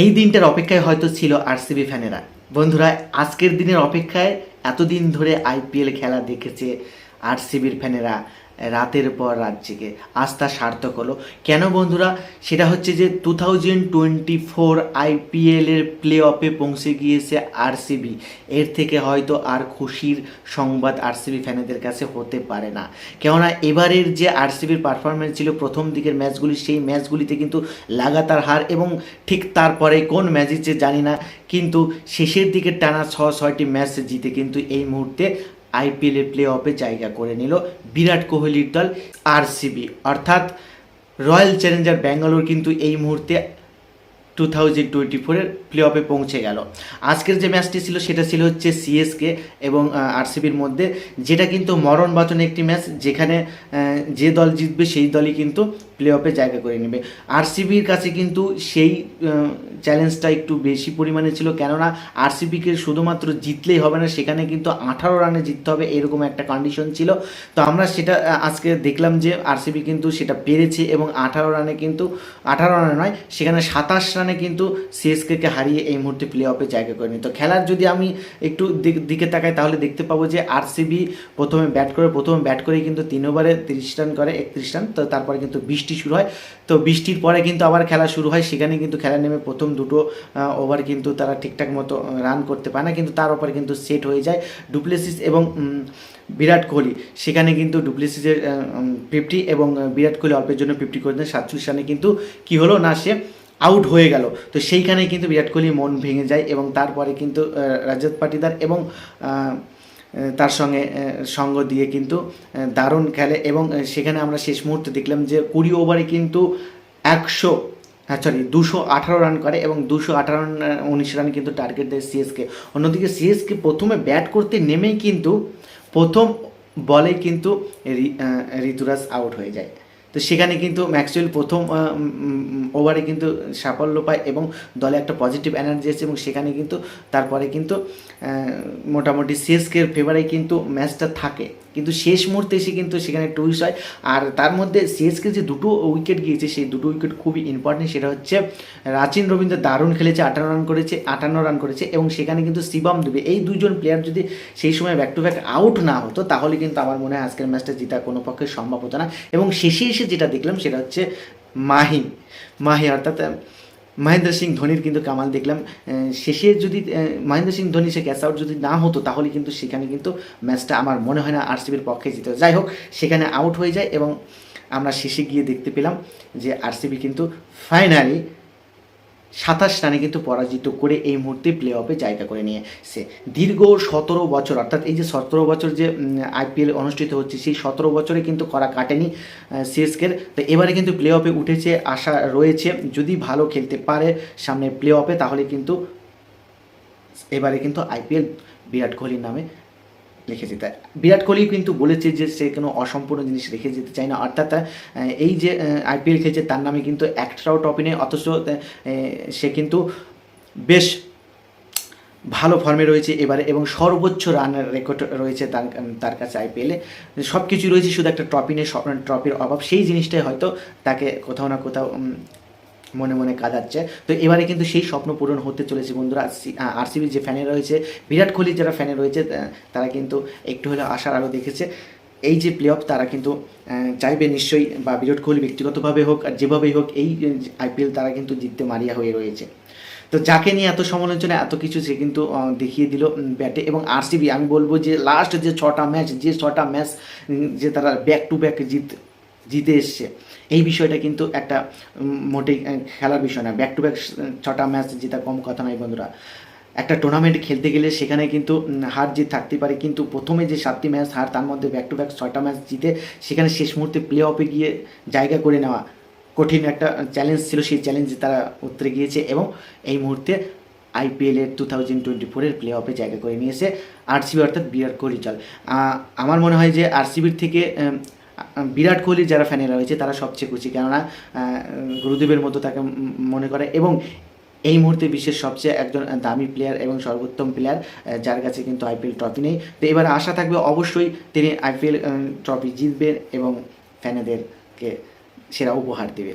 এই দিনটার অপেক্ষায় হয়তো ছিল আরসিবি ফ্যানেরা। বন্ধুরা, আজকের দিনের অপেক্ষায় এতদিন ধরে আইপিএল খেলা দেখেছে আরসিবির ফ্যানেরা। রাতের পর রাত জেগে আজ তা সার্থক হলো। কেন বন্ধুরা? সেটা হচ্ছে যে টু থাউজেন্ড টোয়েন্টি ফোর আইপিএলের প্লে অফে পৌঁছে গিয়েছে আরসিবি এর থেকে হয়তো আর খুশির সংবাদ আরসিবি ফ্যানেদের কাছে হতে পারে না। কেননা এবারের যে আরসিবির পারফরমেন্স ছিল, প্রথম দিকের ম্যাচগুলি, সেই ম্যাচগুলিতে কিন্তু লাগাতার হার এবং ঠিক তারপরে কোন ম্যাচ জানি না, কিন্তু শেষের দিকে টানা ছ ছয়টি ম্যাচ জিতে কিন্তু এই মুহূর্তে আইপিএলের প্লে অফে জায়গা করে নিল বিরাট কোহলির দল আরসিবি অর্থাৎ রয়্যাল চ্যালেঞ্জার ব্যাঙ্গালোর কিন্তু এই মুহূর্তে টু থাউজেন্ড টোয়েন্টি ফোরের প্লে অফে পৌঁছে গেল। আজকের যে ম্যাচটি ছিল, সেটা ছিল হচ্ছে সিএসকে এবং আরসিবির মধ্যে। যেটা কিন্তু মরণ বাচন একটি ম্যাচ যেখানে যে দল জিতবে, সেই দলই কিন্তু প্লে অফে জায়গা করে নেবে। আরসিবির কাছে কিন্তু সেই চ্যালেঞ্জটা একটু বেশি পরিমাণে ছিল। কেননা আরসিবিকে শুধুমাত্র জিতলেই হবে না, সেখানে কিন্তু আঠারো রানে জিততে হবে, এরকম একটা কন্ডিশন ছিল। তো আমরা সেটা আজকে দেখলাম যে আরসিবি কিন্তু সেটা পেরেছে এবং আঠারো রানে কিন্তু, আঠারো রানে নয়, সেখানে সাতাশ রানে কিন্তু সিএসকেকে হারিয়ে এই মুহূর্তে প্লে অফে জায়গা করে নিত খেলার যদি আমি একটু দিকে তাকাই, তাহলে দেখতে পাবো যে আরসিবি প্রথমে ব্যাট করে, প্রথমে ব্যাট করে কিন্তু তিন ওভারে তিরিশ রান করে, একত্রিশ রান তো তারপরে কিন্তু বৃষ্টি শুরু হয়। তো বৃষ্টির পরে কিন্তু আবার খেলা শুরু হয় সেখানে কিন্তু খেলা নেমে প্রথম দুটো ওভার কিন্তু তারা ঠিকঠাক মতো রান করতে পারে না, কিন্তু তার উপরে কিন্তু সেট হয়ে যায় ডুপ্লেসিস এবং বিরাট কোহলি। সেখানে কিন্তু ডুপ্লেসিসের ফিফটি এবং বিরাট কোহলি অল্পের জন্য ফিফটি করে দেন সাতচল্লিশ রানে কিন্তু কি হলো না সে আউট হয়ে গেল। তো সেইখানে কিন্তু বিরাট কোহলি মন ভেঙে যায় এবং তারপরে কিন্তু রাজত পাটিদার এবং তার সঙ্গে সঙ্গ দিয়ে কিন্তু দারুণ খেলে এবং সেখানে আমরা শেষ মুহূর্তে দেখলাম যে কুড়ি ওভারে কিন্তু একশো হ্যাঁ সরি দুশো আঠারো রান করে এবং দুশো আঠারো রান উনিশ রান কিন্তু টার্গেট দেয় সিএসকে অন্যদিকে সিএসকে প্রথমে ব্যাট করতে নেমেই কিন্তু প্রথম বলে কিন্তু ঋতুরাজ আউট হয়ে যায়। তো সেখানে কিন্তু ম্যাক্সওয়েল প্রথম ওভারে কিন্তু সাফল্য পায় এবং দলে একটা পজিটিভ এনার্জি আছে এবং সেখানে কিন্তু তারপরে কিন্তু মোটামুটি সিএসকের ফেভারে কিন্তু ম্যাচটা থাকে। কিন্তু শেষ মুহূর্তে এসে কিন্তু সেখানে টুইস্ট হয়। আর তার মধ্যে সিএসকে যে দুটো উইকেট গিয়েছে, সেই দুটো উইকেট খুবই ইম্পর্টেন্ট সেটা হচ্ছে রাচিন রবীন্দ্র দারুণ খেলেছে আটান্ন রান করেছে, আটান্ন রান করেছে এবং সেখানে কিন্তু শিবম দুবে। এই দুজন প্লেয়ার যদি সেই সময় ব্যাক টু ব্যাক আউট না হতো, তাহলে কিন্তু আমার মনে হয় আজকের ম্যাচটা জিতা কোনো পক্ষে সম্ভব হতো না। এবং শেষে এসে যেটা দেখলাম, সেটা হচ্ছে মাহি মাহি অর্থাৎ মহেন্দ্র সিং ধোনির কিন্তু কামাল দেখলাম। শেষে যদি মহেন্দ্র সিং ধোনি সে ক্যাচ আউট যদি না হতো, তাহলে কিন্তু সেখানে কিন্তু ম্যাচটা আমার মনে হয় না আরসিবির পক্ষে জিতে যাই হোক, সেখানে আউট হয়ে যায় এবং আমরা শেষে গিয়ে দেখতে পেলাম যে আরসিবি কিন্তু ফাইনালি সাতাশ রানে কিন্তু পরাজিত করে এই মুহূর্তে প্লে অফে জায়গা করে নিয়েছে। দীর্ঘ সতেরো বছর, অর্থাৎ এই যে সতেরো বছর যে আইপিএল অনুষ্ঠিত হচ্ছে, সেই সতেরো বছরে কিন্তু করা কাটেনি সিএসকের তো এবারে কিন্তু প্লে অফে উঠেছে, আশা রয়েছে, যদি ভালো খেলতে পারে সামনে প্লে অফে তাহলে কিন্তু এবারে কিন্তু আইপিএল বিরাট কোহলির নামে লিখে যেতে বিরাট কোহলি কিন্তু বলেছে যে সে কোনো অসম্পূর্ণ জিনিস রেখে যেতে চায় না। অর্থাৎ এই যে আইপিএল খেলছে তার নামে কিন্তু একটাও টপি নেই অথচ সে কিন্তু বেশ ভালো ফর্মে রয়েছে এবারে এবং সর্বোচ্চ রানের রেকর্ড রয়েছে তার তার কাছে আইপিএলে সব কিছু রয়েছে, শুধু একটা ট্রফি নেই ট্রফির অভাব। সেই জিনিসটাই হয়তো তাকে কোথাও না কোথাও মনে মনে কাঁদাচ্ছে। তো এবারে কিন্তু সেই স্বপ্ন পূরণ হতে চলেছে বন্ধুরা। আরসিবির যে ফ্যানে রয়েছে, বিরাট কোহলি যারা ফ্যানে রয়েছে তারা কিন্তু একটু হলেও আশার আলো দেখেছে। এই যে প্লে অফ তারা কিন্তু চাইবে নিশ্চয়ই বা বিরাট কোহলি ব্যক্তিগতভাবে হোক আর যেভাবেই হোক, এই আইপিএল তারা কিন্তু জিততে মারিয়া হয়ে রয়েছে। তো যাকে নিয়ে এত সমালোচনা, এত কিছু সে কিন্তু দেখিয়ে দিল ব্যাটে। এবং আরসিবি, আমি বলব যে লাস্ট যে ছটা ম্যাচ যে ছটা ম্যাচ যে তারা ব্যাক টু ব্যাক জিত, জিতে এসছে। এই বিষয়টা কিন্তু একটা মোটেই খেলার বিষয় না। ব্যাক টু ব্যাক ছটা ম্যাচ জেতা কম কথা নয় বন্ধুরা। একটা টুর্নামেন্ট খেলতে গেলে সেখানে কিন্তু হার জিত থাকতে পারে। কিন্তু প্রথমে যে সাতটি ম্যাচ হার, তার মধ্যে ব্যাক টু ব্যাক ছয়টা ম্যাচ জিতে সেখানে শেষ মুহূর্তে প্লে অফে গিয়ে জায়গা করে নেওয়া কঠিন একটা চ্যালেঞ্জ ছিল। সেই চ্যালেঞ্জে তারা উতরে গিয়েছে এবং এই মুহূর্তে আইপিএলের টু থাউজেন্ড টোয়েন্টি ফোরের প্লে অফে জায়গা করে নিয়েছে। আরসিবি অর্থাৎ বিরাট কোহলি চল আমার মনে হয় যে আরসিবির থেকে বিরাট কোহলির যারা ফ্যানেরা রয়েছে, তারা সবচেয়ে খুশি। কেননা গুরুদেবের মতো তাকে মনে করে এবং এই মুহূর্তে বিশ্বের সবচেয়ে একজন দামি প্লেয়ার এবং সর্বোত্তম প্লেয়ার যার কাছে কিন্তু আইপিএল ট্রফি নেই। তো এবার আশা থাকবে অবশ্যই তিনি আইপিএল ট্রফি জিতবেন এবং ফ্যানেদেরকে সেরা উপহার দেবে